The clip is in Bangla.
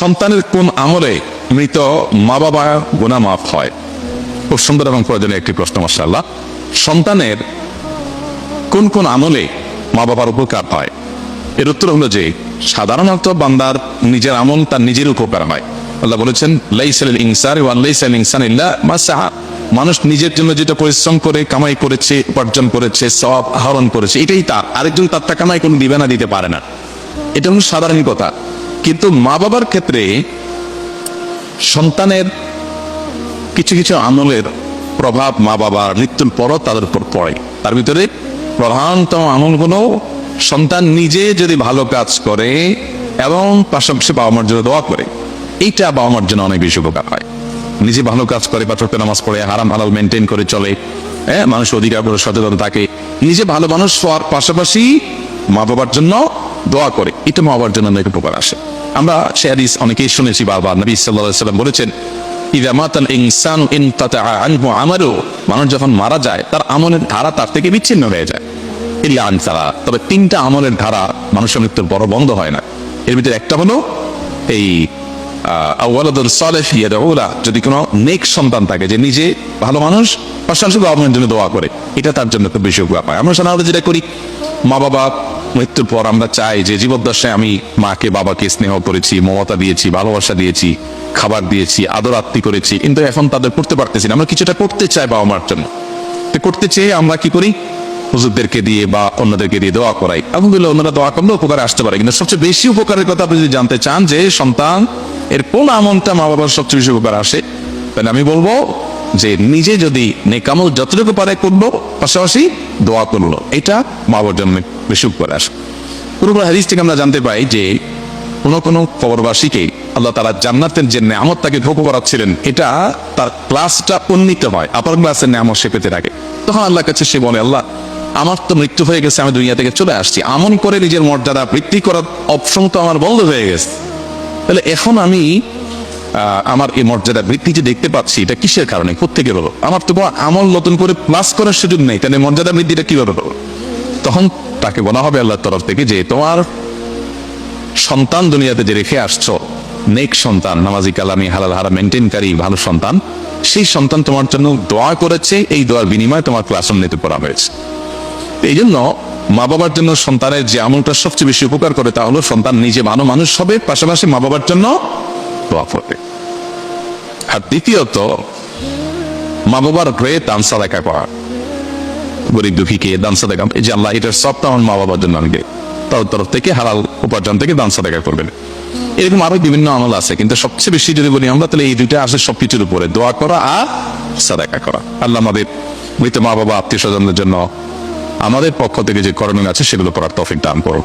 সন্তানের কোন আমলে মৃত মা বাবা গুণা মাফ হয়? খুব সুন্দর এবং প্রয়োজনীয় একটি প্রশ্ন মাসাল্লাহ সন্তানের কোন কোন আমলে মা বাবার উপকার হয়? এর উত্তর হলো যে, সাধারণত বান্দার নিজের আমল তার নিজের উপকার হয়। আল্লাহ বলেছেন, লাইসাল ইনসান ওয়া লাইসাল ইনসান ইল্লা মা সাহা মানুষ নিজের জন্য যেটা পরিশ্রম করে, কামাই করেছে, উপার্জন করেছে সব আহরণ করেছে, এটাই তার। আরেকজন তার টাকা কামাই কোনো দিবে না, দিতে পারে না। এটা হলো সাধারণ কথা। কিন্তু মা বাবার ক্ষেত্রে সন্তানের কিছু কিছু আমলের প্রভাব মা বাবার মৃত্যুর পরও তাদের উপর পড়ে। তার ভিতরে প্রধানতম আমলগুলো সন্তান নিজে যদি ভালো কাজ করে এবং পাশাপাশি বাবা মার জন্য দোয়া করে, এইটা বাবা মার জন্য অনেক বেশি উপকার হয়। নিজে ভালো কাজ করে, পাঠক নামাজ পড়ে, হারাম হালাল মেনটেন করে চলে হ্যাঁ মানুষ অধিকার করে, সচেতন থাকে, নিজে ভালো মানুষ হওয়ার পাশাপাশি মা বাবার জন্য দোয়া করে, এটা মা বাবার জন্য অনেক উপকার আসে। আমরা সে হাদিস অনেকেই শুনেছি বারবার। নবী সাল্লাহ সাল্লাম বলেছেন আমালু মানুষ যখন মারা যায়, তার আমলের ধারা তার থেকে বিচ্ছিন্ন হয়ে যায়। ইল্লা আন তবে তিনটা আমলের ধারা মানুষের মৃত্যুর বড় বন্ধ হয় না। এর ভিতরে একটা হলো এই আওয়ালাদুল সালেহ যদি কোনো নেক সন্তান থাকে যে নিজে ভালো মানুষ পাশাপাশি বাবার জন্য দোয়া করে, এটা তার জন্য খুব বেশি উপকার আমরা সাধারণত যেটা করি মা বাবা মৃত্যুর পর আমরা চাই যে জীবদ্দশায় আমি মাকে, বাবাকে স্নেহ করেছি, মমতা দিয়েছি, ভালোবাসা দিয়েছি, খাবার দিয়েছি, আদর আত্মি করেছি। কিন্তু এখন তাদের করতে পারতেছি না। আমরা কিছুটা করতে চাই বাবা মার জন্য। তো করতে চেয়ে আমরা কি করি? হুজুরদেরকে দিয়ে বা অন্যদেরকে দিয়ে দোয়া করাই। আলহামদুলিল্লাহ অন্যরা দোয়া করলে উপকারে আসতে পারে। কিন্তু সবচেয়ে বেশি উপকারের কথা আপনি যদি জানতে চান যে সন্তান, এর কোন আমলটা মা বাবার সবচেয়ে বেশি উপকার আসে? তাহলে আমি বলব যে নিজে যদি নেকামল যতটুকু পারে করল পাশাপাশি দোয়া করল। এটা মা বাবার জন্য বেশি উপকার। আসে পুরো হাদিস থেকে আমরা জানতে পাই যে কোনো কোনো কবরবাসীকে আল্লাহ তারা জান্নাতের যে নামত তাকে ভোগ করাচ্ছিলেন, এটা তার ক্লাসটা উন্নীত হয়। আপার ক্লাসের নামত সে পেতে থাকে। তখন আল্লাহর কাছে সে বলে, আল্লাহ, আমার তো মৃত্যু হয়ে গেছে, আমি দুনিয়া থেকে চলে আসছি। আমন করে নিজের মর্যাদা বৃদ্ধি করার অপশন তো আমার বন্ধ হয়ে গেছে। তাহলে এখন আমি আমার এই মর্যাদা বৃদ্ধি যে দেখতে পাচ্ছি, এটা কিসের কারণে? কোথেকে হলো আমার তো আমল নতুন করে প্লাস করার সুযোগ নেই। তাহলে মর্যাদা বৃদ্ধিটা কীভাবে হলো তখন তাকে বলা হবে আল্লাহর তরফ থেকে যে, তোমার সন্তান দুনিয়াতে যে রেখে আসছো, নেক সন্তান, নামাজি কালামি, হালাল হারা মেনটেনকারী ভালো সন্তান, সেই সন্তান তোমার জন্য দোয়া করেছে, এই দোয়ার বিনিময়ে তোমার ক্লাস নিতে করা হয়েছে। এই জন্য মা বাবার জন্য সন্তানের যে আমলটা সবচেয়ে বেশি উপকার করে, তা হলো সন্তান নিজে ভালো মানুষ হবে, পাশাপাশি মা বাবার জন্য দোয়া করবে। আর দ্বিতীয়ত মা বাবার হয়ে দান সাদাকা করা। গরিব দুঃখীকে দান সাদাকা। এই যে আল্লাহ, এটার সবটা আমার মা বাবার জন্য আনবে। তার তরফ থেকে হালাল উপার্জন থেকে দান সাদাকা করবেন। এরকম আরও বিভিন্ন আমল আছে, কিন্তু সবচেয়ে বেশি যদি বলি আমরা, তাহলে এই দুইটা আসে সবকিছুর উপরে। দোয়া করা আর সাদাকা করা। আল্লাহ আমাদের মৃত মা বাবা আত্মীয় স্বজনদের জন্য আমাদের পক্ষ থেকে যে করণীয় আছে, সেগুলো করার তফিক দান করো